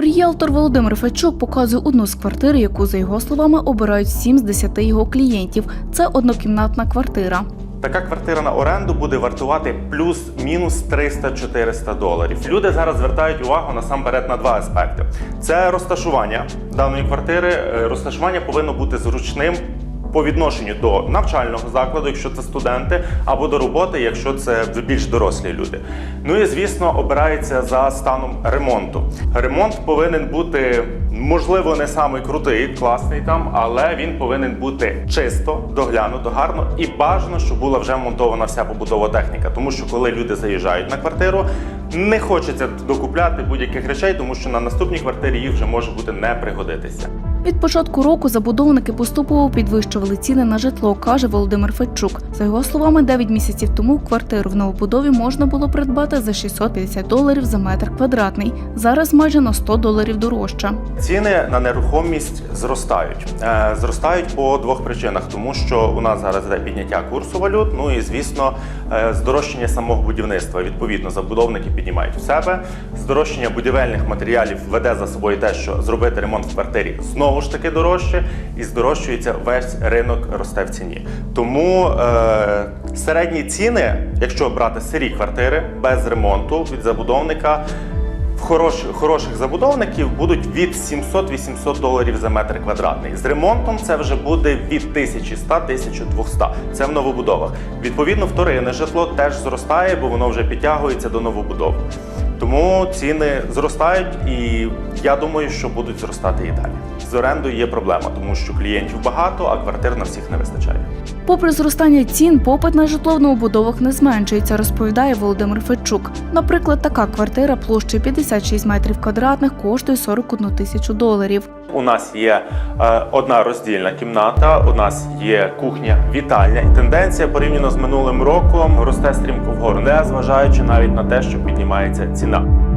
Ріалтор Володимир Фечук показує одну з квартир, яку, за його словами, обирають 7 з 10 його клієнтів. Це однокімнатна квартира. Така квартира на оренду буде вартувати плюс-мінус 300-400 доларів. Люди зараз звертають увагу насамперед на два аспекти: це розташування даної квартири. Е, Розташування повинно бути зручним. По відношенню до навчального закладу, якщо це студенти, або до роботи, якщо це більш дорослі люди. Ну і звісно, обирається за станом ремонту. Ремонт повинен бути, можливо, не самий крутий, класний там, але він повинен бути чисто, доглянуто, гарно і бажано, щоб була вже монтована вся побутова техніка. Тому що коли люди заїжджають на квартиру, не хочеться докупляти будь-яких речей, тому що на наступній квартирі їх вже може бути не пригодитися. Від початку року забудовники поступово підвищували ціни на житло, каже Володимир Федчук. За його словами, 9 місяців тому квартиру в новобудові можна було придбати за 650 доларів за метр квадратний. Зараз майже на 100 доларів дорожче. Ціни на нерухомість зростають. Е, зростають по двох причинах, тому що у нас зараз йде підняття курсу валют. Ну і звісно, е, здорожчання самого будівництва. Відповідно, забудовники піднімають в себе. Здорожчання будівельних матеріалів веде за собою те, що зробити ремонт в квартирі знову ж таки дорожче, і здорожчується весь ринок росте в ціні. Тому е, середні ціни, якщо брати сирі квартири без ремонту від забудовника. Хорош, хороших забудовників будуть від 700-800 доларів за метр квадратний. З ремонтом це вже буде від 1100-1200. Це в новобудовах. Відповідно, вторинне житло теж зростає, бо воно вже підтягується до новобудов. Тому ціни зростають, і я думаю, що будуть зростати і далі. З орендою є проблема, тому що клієнтів багато, а квартир на всіх не вистачає. Попри зростання цін, попит на житло в новобудовах не зменшується, розповідає Володимир Федчук. Наприклад, така квартира площею 56 метрів квадратних коштує 41 тисячу доларів. У нас є е, одна роздільна кімната, у нас є кухня, вітальня. І тенденція порівняно з минулим роком росте стрімко вгору, не зважаючи навіть на те, що піднімається ціна.